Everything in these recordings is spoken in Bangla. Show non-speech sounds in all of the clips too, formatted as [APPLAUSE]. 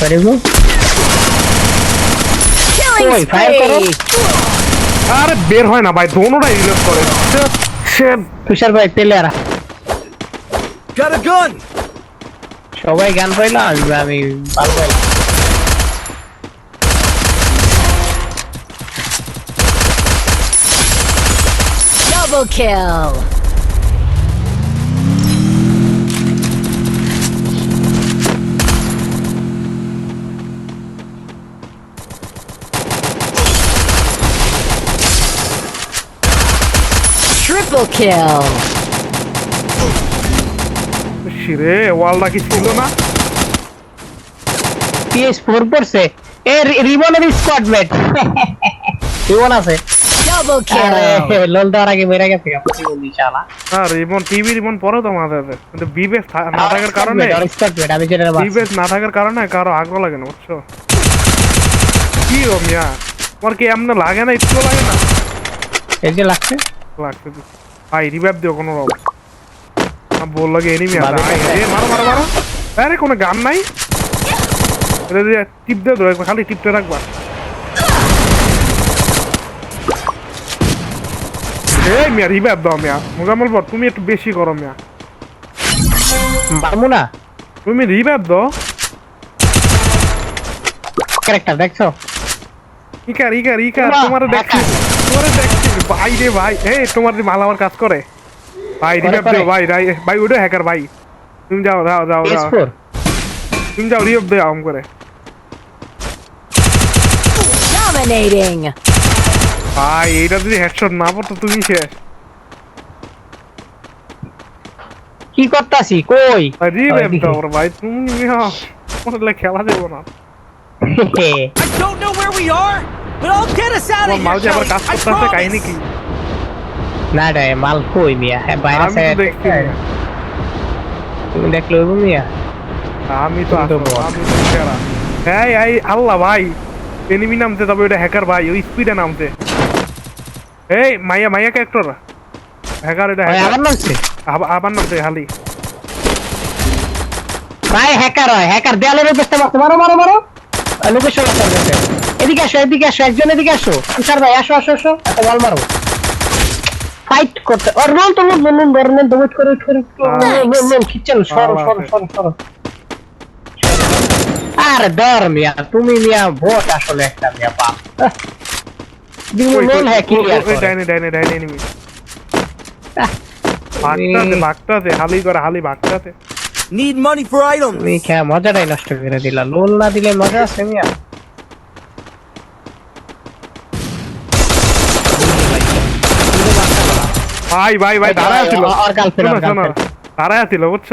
করো। spree! আরে বের হয় না ভাই দোনোটাই রিলোড করে shit. তুষার ভাই প্লেয়ার Got a gun! সবাই গান পাইলো আসবে আমি পারব Double kill! Triple kill! শিরে ওয়ালটা কি ছিল না? পিএস পড়ছে এ রিবনের স্কোয়াড মেট রিবন আছে। Double আরে kill! লোল আগে মেরে গেছে আপনি হ্যাঁ রিমন টিভি রিমন পরেও তো মাঝে আছে কিন্তু বিবেস না থাকার কারণে বিবেস না থাকার কারণে কারও আগ্রহ লাগে না বুঝছ? কি ও মিয়া তোমার কি এমন লাগে না একটু লাগে না? এই যে লাগছে। লাগছে ভাই রিভাইভ দিও কোনো রকম। বল লাগে এনিমি আছে। আয়, মারো মারো মারো। আরে কোনো গান নাই? এটা দিয়ে টিপ দিয়ে ধরো খালি টিপতে রাখবা। এই মিয়া রিভাইভ দাও মিয়া। মোজামল বর তুমি একটু বেশি করো মিয়া। মারমু না। তুমি রিভাইভ দাও। ক্যারেক্টার দেখছ? ইকার ইকার ইকার তোমার দেখছি। তোমার দেখছি। ভাই রে ভাই এই তোমার যে মাল আমার কাজ করে। ভাই রিভাইভ। দিও ভাই ভাই ভাই ওটা হ্যাকার ভাই। তুমি যাও যাও যাও যাও। তুমি যাও রিভাইভ দিও আম করে! ভাই এইটা যদি হেডশট না পড়তো তুমি শেষ কি করতাছি? কই? ভাই রিভাইভ দাও ভাই তুমি খেলা যাব না। [LAUGHS] I don't know where we are, but I'll get us out of মাল here, যে আবার কাজ I করতে কাহিনী promise. কি না রে মাল কই মিয়া হ্যাঁ বাইরে না। তুমি দেখল মিয়া আমি তো। আমি তো সেরা এই এই আল্লাহ ভাই এনিমি নামতে তবে ওটা হ্যাকার ভাই ওই স্পিডে নামতে এই মাইয়া মাইয়া ক্যারেক্টর হ্যাকার এটা আমার নামছে আবার আবার নামতে হালি ভাই হ্যাকার হয় হ্যাকার দেয়ালের উপরে মারো মারো মারো লোকেশন আমার কাছে। এদিকে আসো এদিকে আসো একজন এদিকে আসো। তুষার ভাই আসো আসো আসো। একটা বল মারো। ফাইট করতে আর রোল তো রোল রোল রোল রোল দৌড় করে করে রোল রোল খিচেন সরো সরো সরো সরো। আরে দর মিয়া তুমি মিয়া ভোট আসলে একটা মিয়া বাপ। দিন রোল হ্যাঁ ওই ডাইনে ডাইনে ডাইনে এনিমি ভাগটাতে ভাগটাতে হালি করে হালি ভাগটাতে Need money for items. তুমি খেয়া মজাটাই নষ্ট করে দিলা? লোল না দিলে মজা আছে মিয়া। ভাই ভাই ভাই দাঁড়ায় ছিল। দাঁড়ায় ছিল বুঝছ?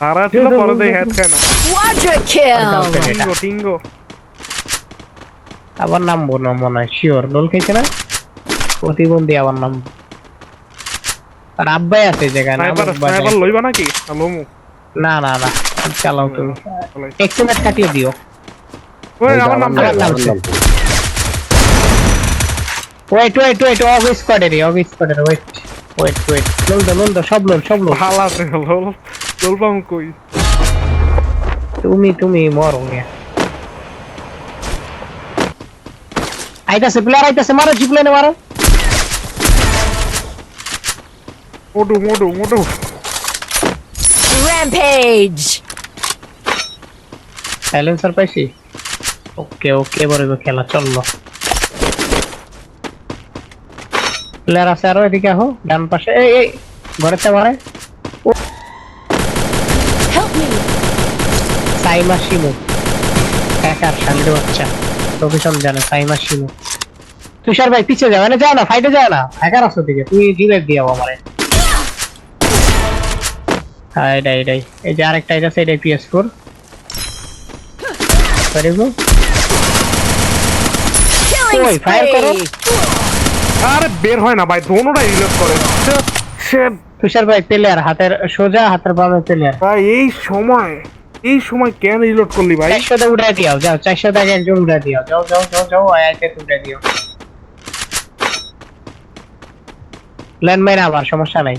দাঁড়ায় ছিল পরে দেই হেড খায় না। Quadra kill! girlfriend. টিঙ্গো টিঙ্গো। আবার নামবো না মনে হয় শিওর লোল খেয়েছে না? প্রতিবন্ধী আবার নাম। আর আব্বাই আছে নাম স্নাইপার। লইবা নাকি? না লমু। না না না চালাও তুমি। এক্সিমেট কাটিয়ে দিও। ওই আমার নাম ওয়েট ওয়েট ওয়েট স্কোয়াডের স্কোয়াডের ওয়েট ওয়েট ওয়েট লোল দো লোল দো সব লোল সব লোল ভালো আছে লোল লোলবাম কই? তুমি তুমি মরো মিয়া আইতাছে প্লেয়ার আইতাছে মারো জিপ্লেনে মারো। মোটু মোটু মোটু। Rampage! সাইলেন্সার পাইছি? ওকে ওকে এবার এবার খেলা চলল। প্লেয়ার আছে আরও এদিকে আহো ডান পাশে। এই এই ঘরেতে মারে Help me! Saima Shimu. Hacker শান্তি বাচ্চা। লোকেশন জানে সাইমা শিমু। তুষার ভাই পিছে যাও মানে যাও না ফাইটে যাও না। হ্যাকার আছো দিকে তুমি রিভাইভ দিও আমারে। এটাই এই যে আরেকটা আছে এটাই PS four very good Killing Oi, করো। আরে বের হয় না ভাই দোনোটাই রিলোড করে। তুষার ভাই প্লেয়ার হাতের সোজা হাতের বামে প্লেয়ার ভাই এই সময় এই সময় কেন রিলোড করলি ভাই? চারশোতে উঠাই দিও যাও চারশোতে আগে একজন উঠাই দিও। যাও যাও যাও যাও আয়াতে উঠাই দিও। ল্যান্ডমাইন আবার সমস্যা নাই।